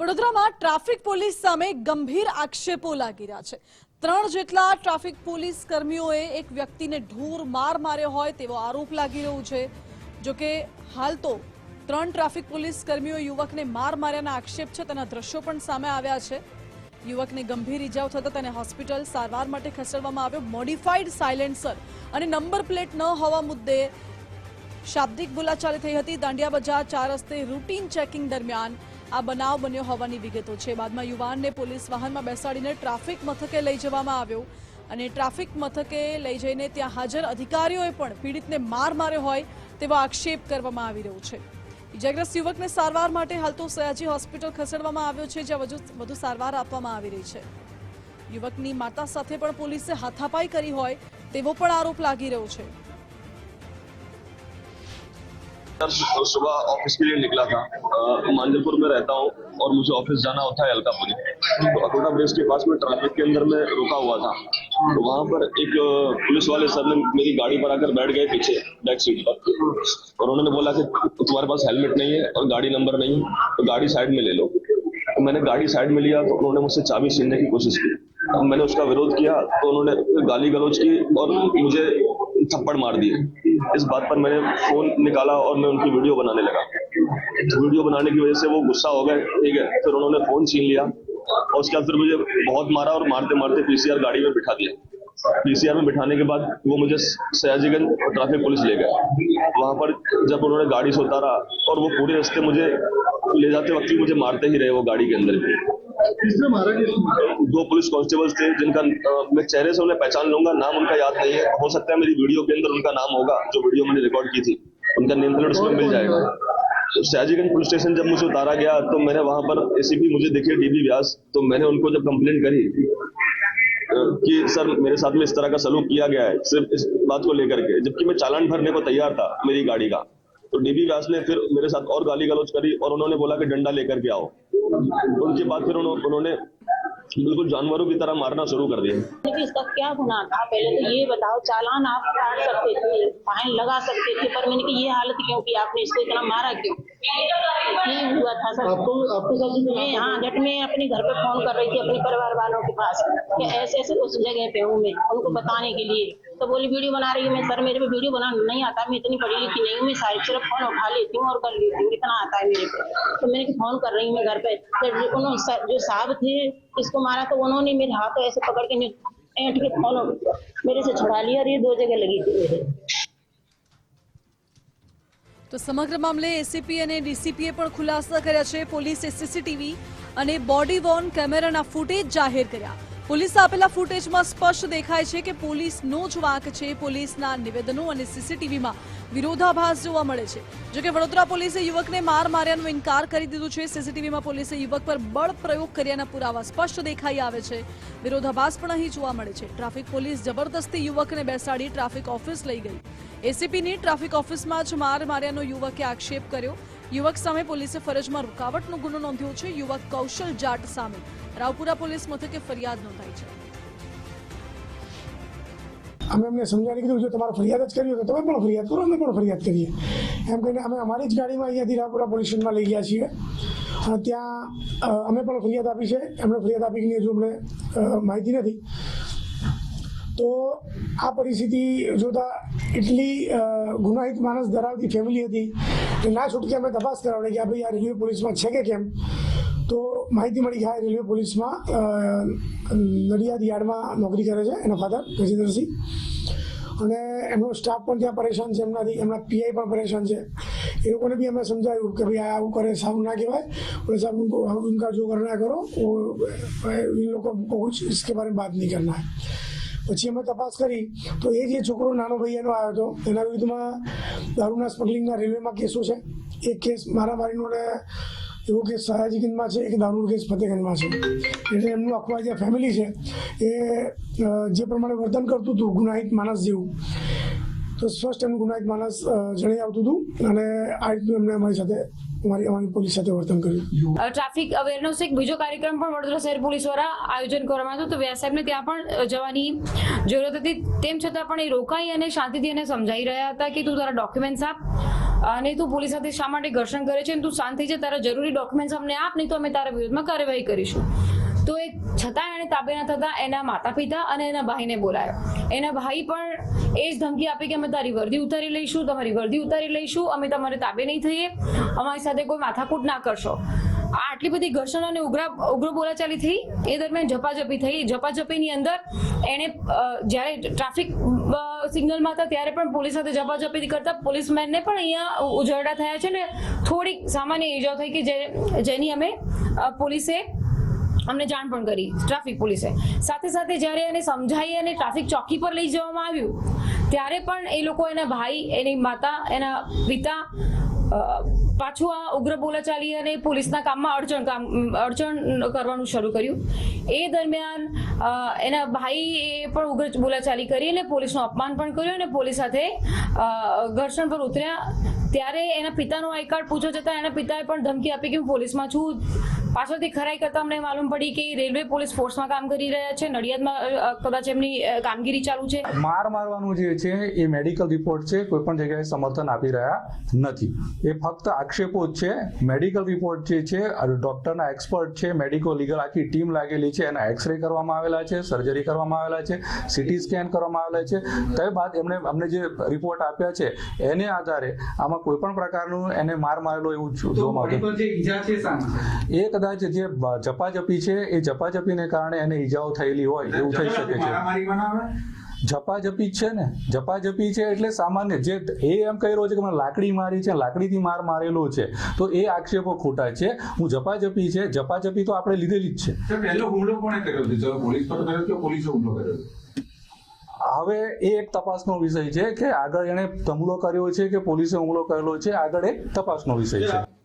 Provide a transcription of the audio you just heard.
વડોદરામાં traffic police સામે ગંભીર આક્ષેપો લાગી રહ્યા છે. ત્રણ જેટલા ટ્રાફિક પોલીસ કર્મીઓએ એક વ્યક્તિને ઢોર માર માર્યો હોય તેવો આરોપ લાગી રહ્યો છે. જો કે હાલ તો ત્રણ ટ્રાફિક પોલીસ કર્મીઓ યુવકને માર માર્યાના આક્ષેપ છે. તેના દ્રશ્યો પણ સામે આવ્યા છે. યુવકને ગંભીર ઇજાઓ થતા તેને હોસ્પિટલ સારવાર માટે ખસેડવામાં આવ્યો. મોડિફાઈડ સાયલેન્સર અને નંબર પ્લેટ ન હોવા મુદ્દે શાબ્દિક બોલાચાલી થઈ હતી. દાંડિયા બજાર ચાર રસ્તે રૂટીન ચેકિંગ દરમિયાન આ બનાવ બન્યો હોવાની વિગતો છે. બાદમાં યુવાનને પોલીસ વાહનમાં બેસાડીને ટ્રાફિક મથકે લઈ જવામાં આવ્યો અને ટ્રાફિક મથકે લઈ જઈને ત્યાં હાજર અધિકારીઓએ પણ પીડિતને માર માર્યો હોય તેવો આક્ષેપ કરવામાં આવી રહ્યો છે. ઇજાગ્રસ્ત યુવકને સારવાર માટે હાલ તો સયાજી હોસ્પિટલ ખસેડવામાં આવ્યો છે, જ્યાં વધુ સારવાર આપવામાં આવી રહી છે. યુવકની માતા સાથે પણ પોલીસે હાથાપાઈ કરી હોય તેવો પણ આરોપ લાગી રહ્યો છે. सर सुबह ऑफ़िस के लिए निकला था। मांजलपुर में रहता हूँ और मुझे ऑफ़िस जाना होता है अलकापुरी। तो अकोटा ब्रिज के पास में ट्रैफ़िक के अंदर में रुका हुआ था। तो वहाँ पर एक पुलिस वाले सर ने मेरी गाड़ी पर आकर बैठ गए पीछे बैक सीट पर। और उन्होंने बोला कि तुम्हारे पास हेलमेट नहीं है और गाड़ी नंबर नहीं है तो गाड़ी साइड में ले लो। तो मैंने गाड़ी साइड में लिया तो उन्होंने मुझसे चाबी छीनने की कोशिश की। मैंने उसका विरोध किया तो उन्होंने गाली गलौज की और मुझे थप्पड़ मार दिए। इस बात पर मैंने फ़ोन निकाला और मैं उनकी वीडियो बनाने लगा। वीडियो बनाने की वजह से वो गुस्सा हो गए, ठीक है। फिर उन्होंने फ़ोन छीन लिया और उसके बाद फिर मुझे बहुत मारा और मारते मारते पीसीआर गाड़ी में बिठा दिया। पीसीआर में बिठाने के बाद वो मुझे सयाजीगंज ट्रैफ़िक पुलिस ले गया वहाँ पर जब उन्होंने गाड़ी से उतारा और वो पूरे रास्ते मुझे ले जाते वक्त भी मुझे मारते ही रहे वो गाड़ी के अंदर भी। दो पुलिस कांस्टेबल्स थे, जिनका मैं चेहरे से उन्हें पहचान लूँगा, नाम उनका याद नहीं है। हो सकता है मेरी वीडियो के अंदर उनका नाम होगा, जो वीडियो मैंने रिकॉर्ड की थी। उनका नेम प्लेट उसमें मिल जाएगा। तो सयाजीगंज पुलिस स्टेशन जब मुझे उतारा गया तो मैंने वहाँ पर एसीपी मुझे दिखे डीबी व्यास। तो मैंने उनको जब कंप्लेंट करी कि, सर, मेरे साथ में इस तरह का सलूक किया गया है, सिर्फ़ इस बात को लेकर के। जबकि मैं चालान भरने को तैयार था, मेरी गाड़ी का। तो डीबी व्यास ने फिर मेरे साथ और गाली गलौज करी और उन्होंने बोला कि डंडा लेकर के आओ। उनके बाद फिर उन्होंने बिल्कुल जानवरों की तरह मारना शुरू कर दिया। इसका क्या गुना था? पहले तो ये बताओ, चालान आप काट सकते थे, फाइन लगा सकते थे, पर मैंने कि ये हालत क्यों की आपने? इसको इतना मारा क्यों? ये हुआ था सर। आपको आपको सर जी मैं हाँ जट में अपने घर पे फ़ोन कर रही थी अपने परिवार वालों के पास कि ऐसे ऐसे उस जगह पे हूँ मैं उनको बताने के लिए। तो बोली वीडियो बना रही हूँ मैं सर मेरे पे वीडियो बनाना नहीं आता। मैं इतनी पढ़ी लिखी नहीं हूँ मैं साइड सिर्फ़ फ़ोन उठा लेती हूँ और कर लेती हूँ इतना आता है मेरे पे। तो मैंने फ़ोन कर रही हूँ मैं घर पे। उन्होंने जो साहब थे इसको मारा तो उन्होंने मेरे हाथ ऐसे पकड़ के ऐंठ के फ़ोन मेरे से छुड़ा लिया और ये दो जगह लगी। थी मेरे તો સમગ્ર મામલે એસીપી અને ડીસીપીએ પણ ખુલાસા કર્યા છે. પોલીસે સીસીટીવી અને બોડી વોર્ન કેમેરાના ફૂટેજ જાહેર કર્યા. પોલીસે આપેલા ફૂટેજમાં સ્પષ્ટ દેખાય છે કે પોલીસનો જ વાંક છે. પોલીસના નિવેદનો અને સીસીટીવીમાં વિરોધાભાસ જોવા મળે છે. જોકે વડોદરા પોલીસે યુવકને માર માર્યાનો ઇનકાર કરી દીધો છે. સીસીટીવીમાં પોલીસે યુવક પર બળ પ્રયોગ કર્યાના પુરાવા સ્પષ્ટ દેખાઈ આવે છે. વિરોધાભાસ પણ અહીં જોવા મળે છે. ટ્રાફિક પોલીસ જબરદસ્તી યુવકને બેસાડી ટ્રાફિક ઓફિસ લઈ ગઈ. એસીપીની ટ્રાફિક ઓફિસમાં જ માર માર્યાનો યુવકે આક્ષેપ કર્યો. યુવક સામે પોલીસે ફરજમાં રૂકાવટનો ગુનો નોંધ્યો છે. યુવક કૌશલ જાટ સામે. રાવપુરા પોલીસ મથકે ફરિયાદ નોંધાઈ છે. અમે અમને સમજાવી કીધું, જો તમારે ફરિયાદ જ કરવી હોય તો તમે પણ ફરિયાદ કરો, અમે પણ ફરિયાદ કરીએ. એમ કહીને અમે અમારી જ ગાડીમાં અહીંયાથી રાપુરા પોલીસ સ્ટેશનમાં લઈ ગયા છીએ. ત્યાં અમે પણ ફરિયાદ આપી છે. એમણે ફરિયાદ આપી કે હજુ અમને માહિતી નથી. તો આ પરિસ્થિતિ જોતા એટલી ગુનાહિત માણસ ધરાવતી ફેમિલી હતી કે ના છૂટકે અમે તપાસ કરાવડી કે ભાઈ આ રેલવે પોલીસમાં છે કે કેમ? તો માહિતી મળી કે આ રેલવે પોલીસમાં નડિયાદ યાર્ડમાં નોકરી કરે છે એના ફાધર ગજેન્દ્રસિંહ. અને એમનો સ્ટાફ પણ ત્યાં પરેશાન છે, એમનાથી, એમના પીઆઈ પણ પરેશાન છે. એ લોકોને બી અમે સમજાવ્યું કે ભાઈ આવું કરે, સારું ના કહેવાય. પોલીસ સાહેબ ઉનકો उनका जो करना है करो वो इन लोगों को कुछ इसके बारे में પછી અમે તપાસ કરી તો એ જે છોકરો નાનો ભાઈ એનો આવ્યો હતો, એના વિરુદ્ધમાં દારૂના સ્મગલિંગના રેલવેમાં કેસો છે. એક કેસ મારામારીનો ને એવો કેસ સયાજીગંજમાં છે, એક દારૂનો કેસ ફતેગંજમાં છે. એટલે એમનું આખું જે ફેમિલી છે, એ જે પ્રમાણે વર્તન કરતું હતું, ગુનાહિત માણસ જેવું, તો સ્પષ્ટ એમનું ગુનાહિત માણસ જણાઈ આવતું હતું અને આ રીતનું એમને અમારી સાથે અમારી અમારી પોલીસ સાથે વર્તન કર્યું. ટ્રાફિક અવેરનેસ એક બીજો કાર્યક્રમ પણ વડોદરા શહેર પોલીસ દ્વારા આયોજન કરવામાં આવ્યું તો વ્યાસ સાહેબને ત્યાં પણ જવાની જરૂરત હતી. તેમ છતાં પણ એ રોકાઈ અને શાંતિથી એને સમજાઈ રહ્યા હતા કે તું તારા ડોક્યુમેન્ટ્સ આપ અને તું પોલીસ સાથે શા માટે ઘર્ષણ કરે છે અને તું શાંત થઈ જા. તારા જરૂરી ડોક્યુમેન્ટ્સ અમને આપ નહીં તો અમે તારા વિરુદ્ધમાં કાર્યવાહી કરીશું. તો એ છતાં એણે તાબે ન થતાં એના માતા પિતા અને એના ભાઈને બોલાયો. એના ભાઈ પણ એ જ ધમકી આપી કે અમે તારી વર્દી ઉતારી લઈશું, તમારી વર્દી ઉતારી લઈશું, અમે તમારે તાબે નહીં થઈએ, અમારી સાથે કોઈ માથાકૂટ ના કરશો. આ આટલી બધી ઘર્ષણ અને ઉગ્ર ઉગ્ર બોલાચાલી થઈ, એ દરમિયાન ઝપાઝપી થઈ. ઝપાઝપીની અંદર એણે જ્યારે ટ્રાફિક સિગ્નલમાં હતા ત્યારે પણ પોલીસ સાથે ઝપાઝપી કરતા પોલીસમેનને પણ અહીંયા ઉજરડા થયા છે ને થોડીક સામાન્ય ઈજાઓ થઈ કે જે, જેની અમે પોલીસે અમને જાણ પણ કરી ટ્રાફિક પોલીસે. સાથે સાથે જ્યારે એને સમજાવી અને ટ્રાફિક ચોકી પર લઈ જવામાં આવ્યું, ત્યારે પણ એ લોકો એના ભાઈ, એની માતા, એના પિતા પાછું આ ઉગ્ર બોલાચાલી અને પોલીસના કામમાં અડચણ કામ, અડચણ કરવાનું શરૂ કર્યું. એ દરમિયાન એના ભાઈએ પણ ઉગ્ર બોલાચાલી કરી અને પોલીસનું અપમાન પણ કર્યું અને પોલીસ સાથે ઘર્ષણ પર ઉતર્યા. ત્યારે એના પિતાનો આઈ કાર્ડ પૂછવા જતાં એના પિતાએ પણ ધમકી આપી કે હું પોલીસમાં છું. પાછળથી ખરાઈ કરતા અમને માલુમ પડી કે રેલવે પોલીસ ફોર્સમાં કામ કરી રહ્યા છે. નડિયાદમાં કદાચ એમની કામગીરી ચાલુ છે. માર મારવાનું જે છે એ મેડિકલ રિપોર્ટ છે. કોઈ પણ જગ્યાએ સમર્થન આપી રહ્યા નથી. એ ફક્ત આક્ષેપો જ છે. મેડિકલ રિપોર્ટ જે છે ડોક્ટરના એક્સપર્ટ છે મેડિકો લીગલ આખી ટીમ લાગેલી છે. એના એક્સરે કરવામાં આવેલા છે સર્જરી કરવામાં આવેલા છે સીટી સ્કેન કરવામાં આવેલા છે. ત્યારબાદ એમણે અમને જે રિપોર્ટ આપ્યા છે એને આધારે આમાં કોઈ પણ પ્રકારનું એને માર મારેલો એવું તો જોવામાં બોડી આવતું કદાચ જે જપાજપી છે એ જપાજપીને કારણે એને ઈજાઓ થયેલી હોય એવું થઈ શકે છે. મારામારી બનાવે? ઝપાઝપી જ છે ને? જપાજપી છે એટલે સામાન્ય જે એ એમ કહી રહ્યો છે કે મને લાકડી મારી છે લાકડીથી માર મારેલો છે તો એ આક્ષેપો ખોટા છે. હું જપાજપી છે જપાજપી તો આપણે લીધેલી જ છે. પહેલો હુમલો કોણે કર્યો છે પોલીસ પર કર્યો કે પોલીસે હુમલો કર્યો? હવે એ એક તપાસનો વિષય છે કે આગળ એણે હુમલો કર્યો છે કે પોલીસે હુમલો કરેલો છે આગળ એક તપાસનો વિષય છે.